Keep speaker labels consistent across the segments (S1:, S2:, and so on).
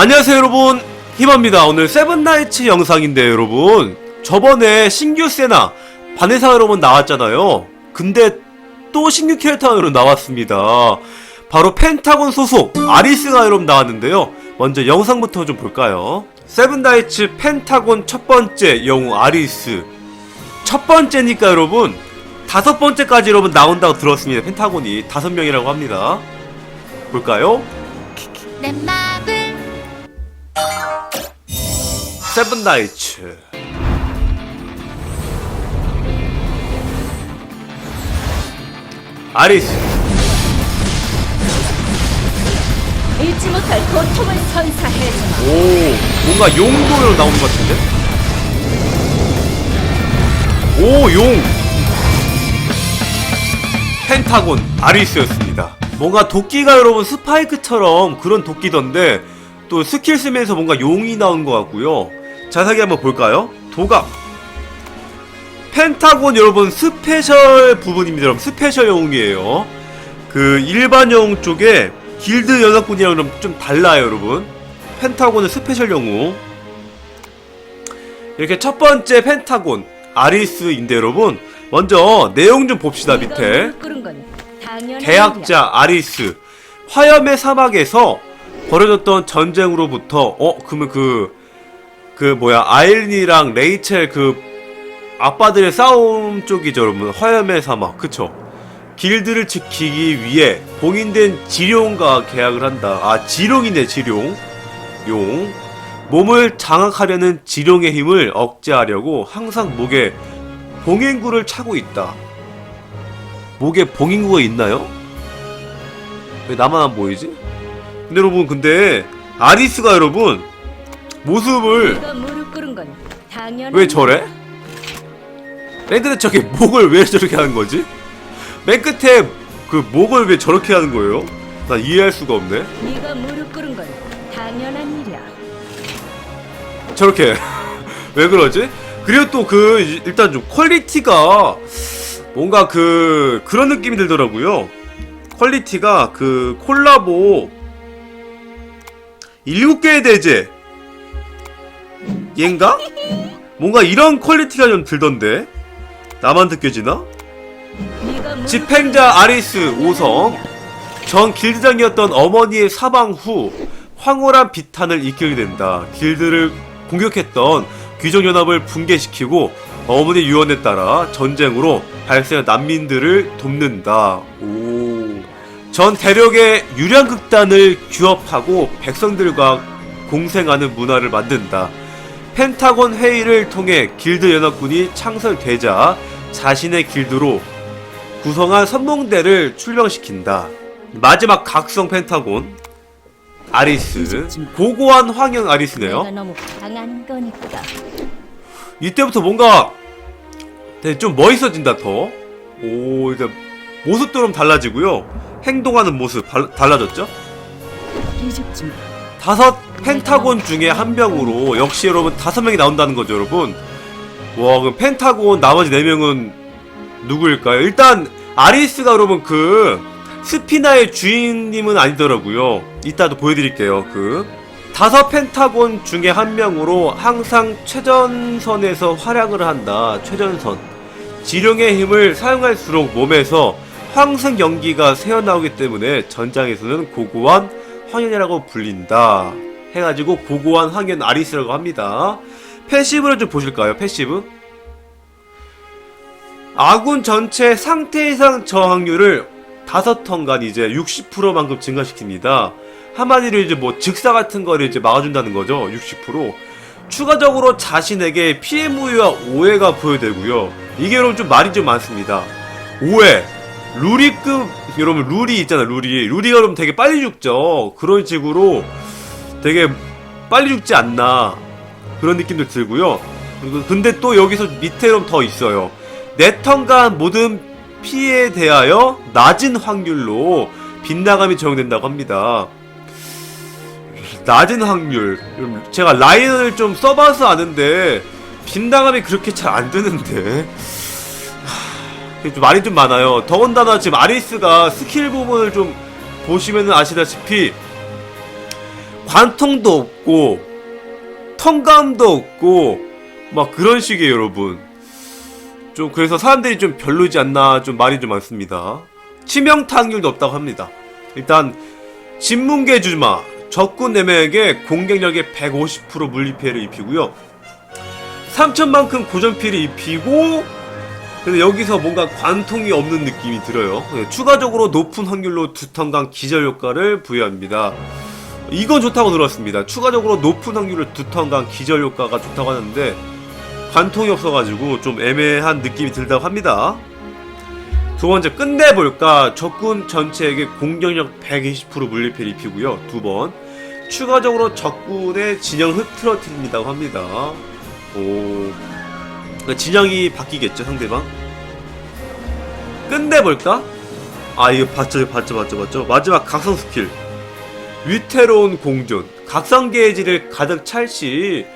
S1: 안녕하세요 여러분. 히바입니다. 오늘 세븐나이츠 영상인데 여러분. 저번에 신규 세나 바네사 여러분 나왔잖아요. 근데 또 신규 캐릭터로 나왔습니다. 바로 펜타곤 소속 아리스가 여러분 나왔는데요. 먼저 영상부터 좀 볼까요? 세븐나이츠 펜타곤 첫 번째 영웅 아리스. 첫 번째니까 여러분 다섯 번째까지 여러분 나온다고 들었습니다. 펜타곤이 다섯 명이라고 합니다. 볼까요? 세븐나이츠. 아리스.
S2: 잊지 못할 고통을 선사해주마.
S1: 오 뭔가 용도로 나오는 것 같은데? 오용. 펜타곤 아리스였습니다. 뭔가 도끼가 여러분 스파이크처럼 그런 도끼던데 또 스킬 쓰면서 뭔가 용이 나온 것 같고요. 자세하게 한번 볼까요? 도각. 펜타곤 여러분 스페셜 부분입니다. 여러분 스페셜 영웅이에요. 그 일반 영웅 쪽에 길드 연합군이랑 좀, 좀 달라요 여러분. 펜타곤은 스페셜 영웅 이렇게 첫 번째 펜타곤 아리스인데 여러분 먼저 내용 좀 봅시다 밑에. 계약자 아리스. 화염의 사막에서 벌어졌던 전쟁으로부터 어 그러면 그그 뭐야 아일린이랑 레이첼 그 아빠들의 싸움 쪽이죠 여러분. 화염의 사막. 그쵸? 길드를 지키기 위해 봉인된 지룡과 계약을 한다. 아 지룡이네 지룡. 용. 몸을 장악하려는 지룡의 힘을 억제하려고 항상 목에 봉인구를 차고 있다. 목에 봉인구가 있나요? 왜 나만 안 보이지? 근데 여러분 근데 아리스가 여러분 모습을
S2: 네가 무릎 꿇은 건 당연한
S1: 왜 저래? 맨 끝에 저게 목을 왜 저렇게 하는 거지? 맨 끝에 그 목을 왜 저렇게 하는 거예요? 나 이해할 수가 없네.
S2: 네가 무릎 꿇은 건 당연한 일이야
S1: 저렇게 왜 그러지? 그리고 또 그 일단 좀 퀄리티가 뭔가 그 그런 느낌이 들더라고요. 퀄리티가 그 콜라보 일곱 개의 대제 얘인가? 뭔가 이런 퀄리티가 좀 들던데 나만 느껴지나? 집행자 아리스 5성 전 길드장이었던 어머니의 사망 후 황홀한 비탄을 이끌게 된다. 길드를 공격했던 귀족연합을 붕괴시키고 어머니 유언에 따라 전쟁으로 발생한 난민들을 돕는다. 오. 전 대륙의 유량극단을 규합하고 백성들과 공생하는 문화를 만든다. 펜타곤 회의를 통해 길드 연합군이 창설되자 자신의 길드로 구성한 선봉대를 출병시킨다. 마지막 각성 펜타곤 아리스 고고한 황영 아리스네요. 이때부터 뭔가 되게 좀 멋있어진다 더. 오 이제 모습도 좀 달라지고요. 행동하는 모습 발- 달라졌죠? 다섯 펜타곤 중에 한 명으로 역시 여러분 다섯 명이 나온다는 거죠 여러분. 와 그럼 펜타곤 나머지 네 명은 누구일까요? 일단 아리스가 여러분 그 스피나의 주인님은 아니더라고요. 이따도 보여드릴게요. 그 다섯 펜타곤 중에 한 명으로 항상 최전선에서 활약을 한다. 최전선. 지룡의 힘을 사용할수록 몸에서 황색 연기가 새어나오기 때문에 전장에서는 고고한 황현이라고 불린다. 해가지고 고고한 황현 아리스라고 합니다. 패시브를 좀 보실까요? 패시브? 아군 전체 상태 이상 저항률을 5턴간 이제 60%만큼 증가시킵니다. 한마디로 이제 뭐 즉사 같은 거를 이제 막아준다는 거죠. 60%. 추가적으로 자신에게 피해 무효와 오해가 부여되고요. 이게 여러분 좀 말이 좀 많습니다. 오해. 루리급 여러분 룰이 있잖아 룰이 룰이 여러분 되게 빨리 죽죠. 그런 식으로 되게 빨리 죽지 않나 그런 느낌도 들고요. 근데 또 여기서 밑에 좀더 있어요. 네 턴간 모든 피해에 대하여 낮은 확률로 빗나감이 적용된다고 합니다. 낮은 확률. 음, 제가 라인을 좀 써봐서 아는데 빗나감이 그렇게 잘 안 드는데. 하, 좀 말이 좀 많아요. 더군다나 지금 아리스가 스킬 부분을 좀 보시면은 아시다시피 관통도 없고 통감도 없고 막 그런 식이에요 여러분. 좀 그래서 사람들이 좀 별로지 않나 좀 말이 좀 많습니다. 치명타 확률도 없다고 합니다. 일단 진문계 주마 적군 4명에게 공격력의 150% 물리 피해를 입히고요. 3천만큼 고전 피해를 입히고 근데 여기서 뭔가 관통이 없는 느낌이 들어요. 네, 추가적으로 높은 확률로 두턴강 기절 효과를 부여합니다. 이건 좋다고 들었습니다. 추가적으로 높은 확률로 두턴강 기절 효과가 좋다고 하는데 관통이 없어가지고 좀 애매한 느낌이 들다고 합니다. 두 번째 끝내볼까? 적군 전체에게 공격력 120% 물리피를 입히고요. 두 번. 추가적으로 적군의 진영 흐트러뜨린다고 합니다. 오 그러니까 진영이 바뀌겠죠 상대방? 끝내볼까? 아 이거 봤죠 봤죠 봤죠 봤죠. 마지막 각성 스킬. 위태로운 공존. 각성 게이지를 가득 찰시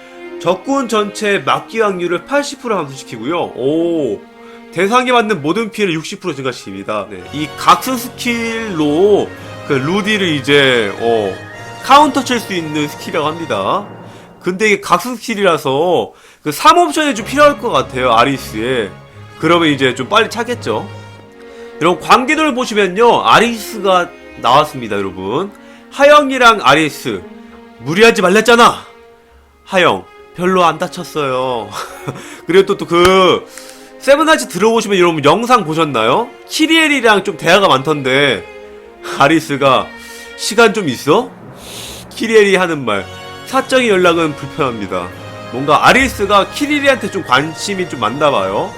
S1: 적군 전체 막기 확률을 80% 감소시키고요. 오 대상에 맞는 모든 피해를 60% 증가시킵니다. 네, 이 각성 스킬로 그 루디를 이제 어 카운터 칠 수 있는 스킬이라고 합니다 근데 이게 각성 스킬이라서 그 3옵션이 좀 필요할 것 같아요 아리스에. 그러면 이제 좀 빨리 차겠죠? 여러분 관계도를 보시면요 아리스가 나왔습니다 여러분. 하영이랑 아리스. 무리하지 말랬잖아! 하영 별로 안 다쳤어요. 그리고 또 또그 세븐나이츠 들어오시면 여러분 영상 보셨나요? 키리엘이랑 좀 대화가 많던데 아리스가 시간 좀 있어? 키리엘이 하는 말 사적인 연락은 불편합니다 뭔가 아리스가 키리엘한테 좀 관심이 좀 많나 봐요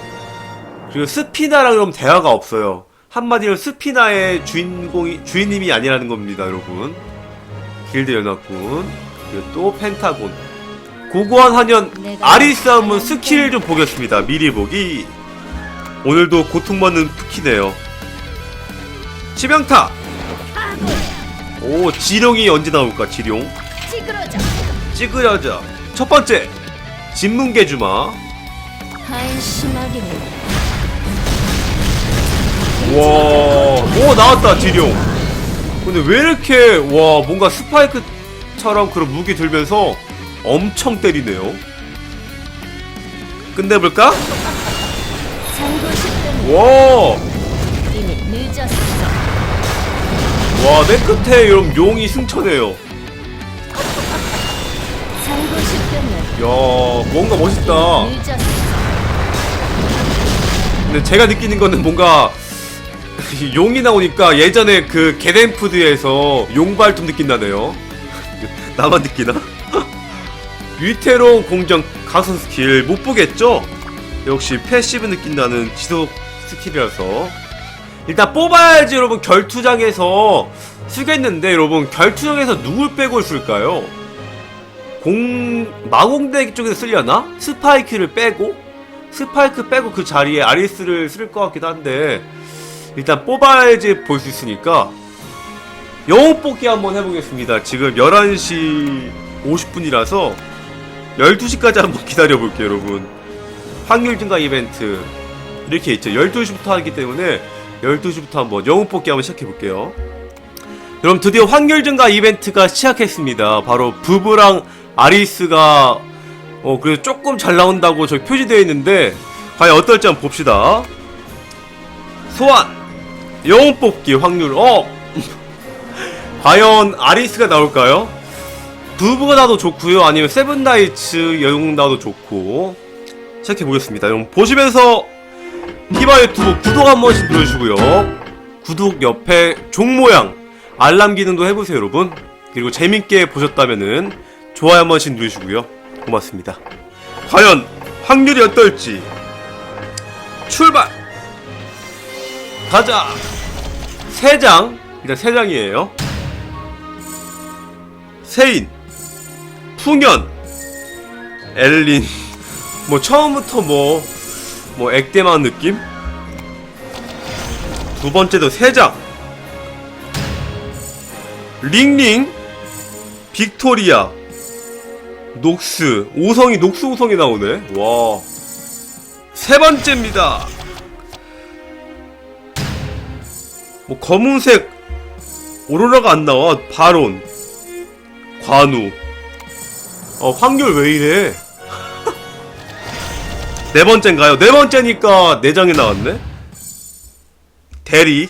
S1: 그리고 스피나랑 그럼 대화가 없어요. 한마디로 스피나의 주인공이 주인님이 아니라는 겁니다, 여러분. 길드 연합군 그리고 또 펜타곤 고고한 한연 아리스 한번 스킬 좀 보겠습니다. 미리 보기. 오늘도 고통받는 푸키네요. 치명타. 오 지룡이 언제 나올까? 지룡.
S2: 찌그러져.
S1: 찌그러져. 첫 번째 진문계 주마.
S2: 한심하기는
S1: 와, 오 나왔다 지룡. 근데 왜 이렇게 와 뭔가 스파이크처럼 그런 무기 들면서 엄청 때리네요. 끝내볼까?
S2: 살고 싶다면
S1: 와,
S2: 이미 늦었어.
S1: 와 맨 끝에 이런 용이 승천해요. 야, 뭔가 멋있다. 근데 제가 느끼는 거는 뭔가 용이 나오니까 예전에 그 게덴푸드에서 용발톱 느낌 나네요. 나만 느끼나? 위태로운 공정 각성 스킬 못 보겠죠? 역시 패시브 느낌 나는 지속 스킬이라서 일단 뽑아야지 여러분 결투장에서 쓰겠는데 여러분 결투장에서 누굴 빼고 쓸까요? 공 마공대 쪽에서 쓰려나? 스파이크를 빼고 스파이크 빼고 그 자리에 아리스를 쓸 것 같기도 한데 일단 뽑아야지 볼 수 있으니까 영웅 뽑기 한번 해보겠습니다. 지금 11시 50분이라서 12시까지 한번 기다려볼게요, 여러분. 확률 증가 이벤트 이렇게 있죠. 12시부터 하기 때문에 12시부터 한번 영웅 뽑기 한번 시작해볼게요. 그럼 드디어 확률 증가 이벤트가 시작했습니다. 바로 부부랑 아리스가 어 그래서 조금 잘 나온다고 저기 표시되어 있는데 과연 어떨지 한번 봅시다. 소환! 영웅 뽑기 확률 어! 과연 아리스가 나올까요? 부부가 나도 좋고요 아니면 세븐나이츠 영웅 나도 좋고. 시작해 보겠습니다. 여러분 보시면서 히바 유튜브 구독 한 번씩 눌러주시고요. 구독 옆에 종 모양 알람 기능도 해보세요 여러분. 그리고 재밌게 보셨다면은 좋아요 한 번씩 누르시고요. 고맙습니다. 과연 확률이 어떨지. 출발! 가자! 세 장. 일단 세 장이에요. 세인 풍연 엘린. 뭐 처음부터 뭐뭐 액땜한 느낌? 두 번째도 세장. 링링 빅토리아 녹스 오성이 녹스 오성이 나오네 와 세 번째입니다 뭐 검은색 오로라가 안 나와 바론 관우. 어, 확률 왜 이래? 네 번째인가요? 네 번째니까 네 장이 나왔네? 대리.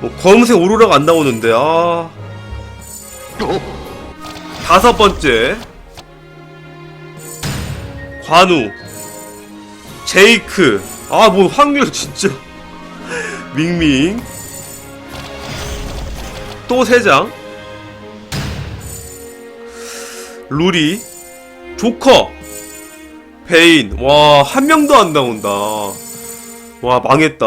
S1: 뭐, 검은색 오로라가 안 나오는데, 아. 다섯 번째. 관우. 제이크. 아, 뭐, 확률 진짜. 밍밍. 또 세 장. 루리. 조커. 베인. 와, 한 명도 안 나온다. 와, 망했다.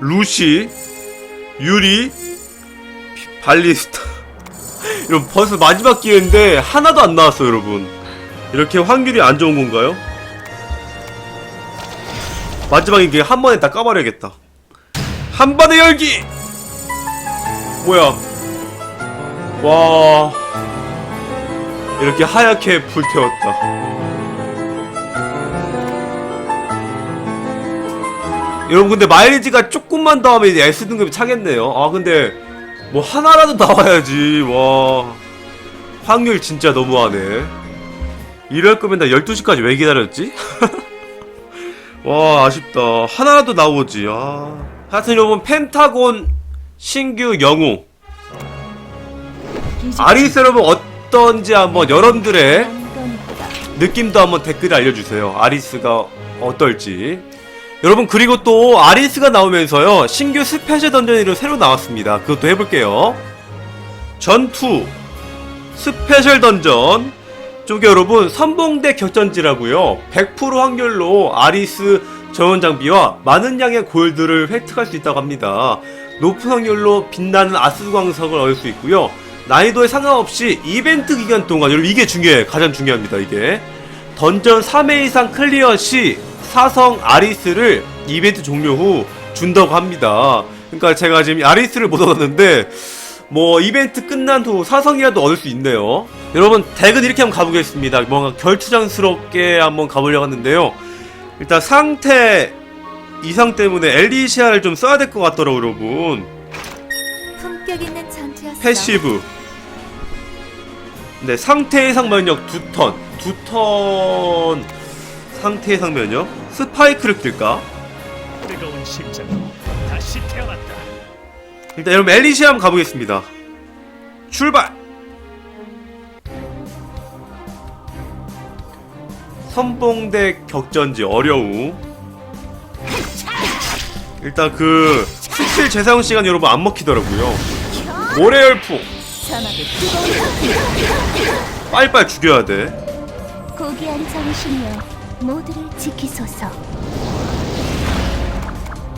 S1: 루시. 유리. 비- 발리스타. 여러분, 벌써 마지막 기회인데, 하나도 안 나왔어요, 여러분. 이렇게 확률이 안 좋은 건가요? 마지막에 이게 한 번에 다 까버려야겠다. 한 번에 열기! 뭐야. 와. 이렇게 하얗게 불태웠다. 여러분, 근데 마일리지가 조금만 더 하면 이제 S등급이 차겠네요. 아, 근데, 뭐, 하나라도 나와야지. 와. 확률 진짜 너무하네. 이럴 거면 나 12시까지 왜 기다렸지? 와 아쉽다 하나라도 나오지 아 하여튼 여러분 펜타곤 신규 영웅 아리스 여러분 어떤지 한번 여러분들의 느낌도 한번 댓글에 알려주세요 아리스가 어떨지 여러분 그리고 또 아리스가 나오면서요 신규 스페셜 던전이 새로 나왔습니다. 그것도 해볼게요. 전투 스페셜 던전. 쪽에 여러분 선봉대 격전지라고요. 100% 확률로 아리스 전원 장비와 많은 양의 골드를 획득할 수 있다고 합니다. 높은 확률로 빛나는 아스 광석을 얻을 수 있고요. 난이도에 상관없이 이벤트 기간 동안 여러분 이게 중요해. 가장 중요합니다 이게. 던전 3회 이상 클리어 시 사성 아리스를 이벤트 종료 후 준다고 합니다 그러니까 제가 지금 아리스를 못 얻었는데 뭐 이벤트 끝난 후 사성이라도 얻을 수 있네요. 여러분 덱은 이렇게 한번 가보겠습니다. 뭔가 결투장스럽게 한번 가보려고 하는데요. 일단 상태 이상 때문에 엘리시아를 좀 써야 될 것 같더라고요, 여러분.
S2: 품격 있는 전투였어.
S1: 패시브. 네, 상태 해상 면역 두 턴. 두 턴 상태 해상 면역. 스파이크를 낄까?
S3: 뜨거운 심장으로 다시 태어났다.
S1: 일단 여러분 엘리시아 한번 가보겠습니다. 출발! 선봉대 격전지 어려움. 일단 그 스킬 재사용 시간 여러분 안 먹히더라고요.
S2: 뜨거운
S1: 빨리빨리 죽여야 돼.
S2: 고귀한 정신이여 모두를 지키소서.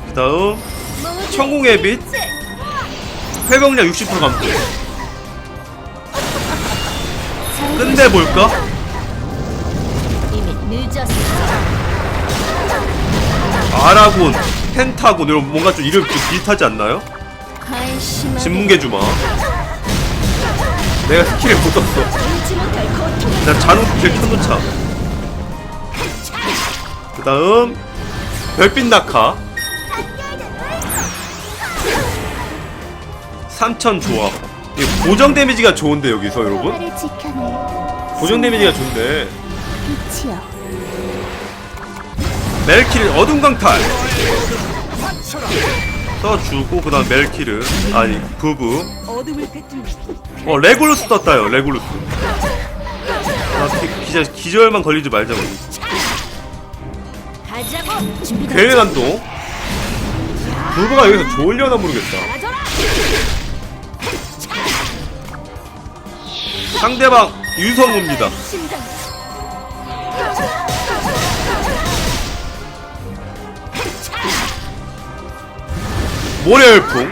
S1: 그다음 천공의 빛 회복량 60% 감소. 끝내 볼까?
S2: 이미 늦었어.
S1: 아라곤, 펜타곤 이런 뭔가 좀 이름 좀 비슷하지 않나요? 진문계 주마. 내가 스킬을 못 썼어. 난 자동 스킬 켜놓자. 그 다음, 별빛 낙하. 3000 조합. 이 고정 데미지가 좋은데, 여기서 여러분? 고정 데미지가 좋은데. 멜키를 어둠 강탈. 써주고, 그 다음 멜키를. 아니, 부부.
S2: 어,
S1: 레골루스 떴다요, 레골루스. 아, 기, 기자, 기절만 걸리지 말자 고.
S2: 가자고 준비가
S1: 괴뢰 난동. 부부가 여기서 좋으려나 모르겠다. 상대방 유성우입니다. 모래열풍.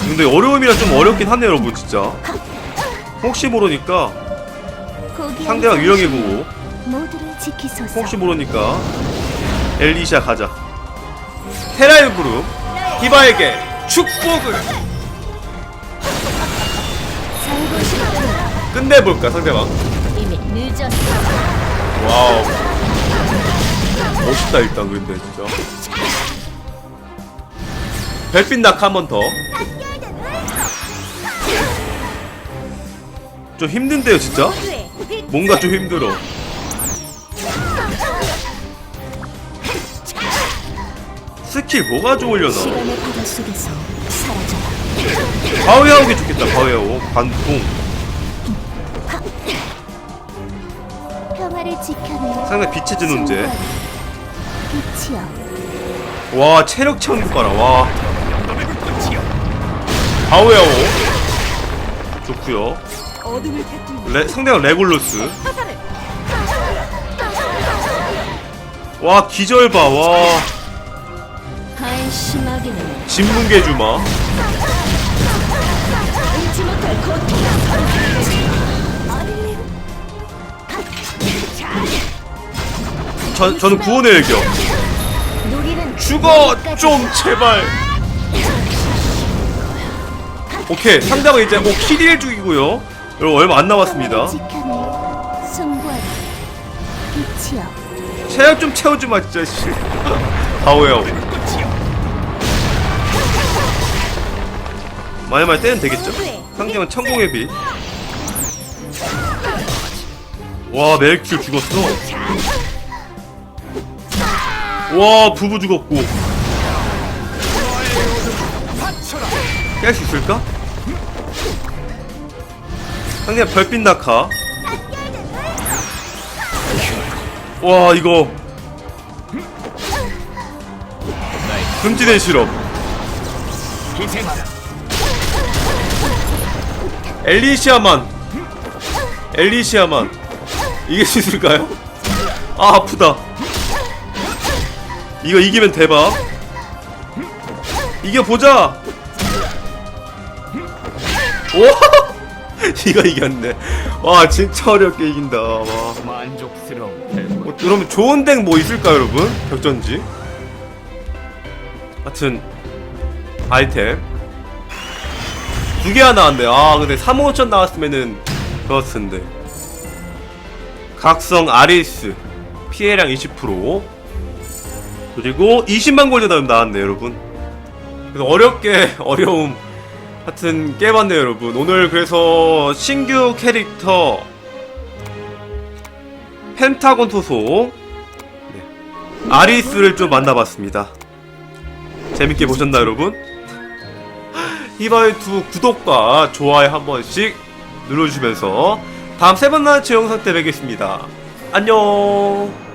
S1: 근데 어려움이라 좀 어렵긴 하네요, 여러분, 진짜. 혹시 모르니까 상대방 유령이 보고
S2: 모두를 지키소서.
S1: 혹시 모르니까 엘리샤 가자. 테라의 부름 디바에게 축복을 끝내볼까 상대방. 와우. 멋있다 일단 근데 진짜 별빛 낙하 한번 더 좀 힘든데요 진짜? 뭔가 좀 힘들어. 스킬 뭐가 좋으려나
S2: 시간의 바다 속에서 사라져라.
S1: 바위하오기 좋겠다
S2: 평화를 지켜낼
S1: 상당히 빛의 진원제
S2: 빛이여.
S1: 와 체력 채우는 거 봐라 와. 바위하오. 좋구요
S2: 어둠을 되돌리
S1: 레, 상대가 레골로스.
S2: 화살을
S1: 와 기절 봐와. 진문계 주마.
S2: 잊지 못할
S1: 저, 저는 구원의 일격 죽어 좀 제발. 오케이 상대방은 이제 오 키리엘 죽이고요 여러분 얼마 안 남았습니다 체력 좀 채워주마 진짜 씨 바오야오 많이 많이 때면 되겠죠 상대방은 천공의 빛 와, 멜킬 죽었어. 와, 부부 죽었고. 깰 수 있을까? 상대 별빛 낙하. 와, 이거. 금지된 실험. 엘리시아만. 엘리시아만. 이길 수 있을까요? 아, 아프다. 이거 이기면 대박. 이겨보자! 오! 이거 이겼네. 와, 진짜 어렵게 이긴다. 와.
S3: 만족스러운 결과
S1: 뭐, 그러면 좋은 덱 뭐 있을까요, 여러분? 격전지? 하여튼, 아이템. 두 개나 나왔네. 아, 근데 3, 5천 나왔으면은 좋았을 텐데. 각성 아리스. 피해량 20%. 그리고 20만 골드 나왔네, 여러분. 그래서 어렵게, 어려움. 하여튼, 깨봤네요, 여러분. 오늘 그래서 신규 캐릭터, 펜타곤 소속 네. 아리스를 좀 만나봤습니다. 재밌게 보셨나요, 여러분? 히바이투 구독과 좋아요 한 번씩 눌러주시면서 다음 세번나치 영상 때 뵙겠습니다. 안녕.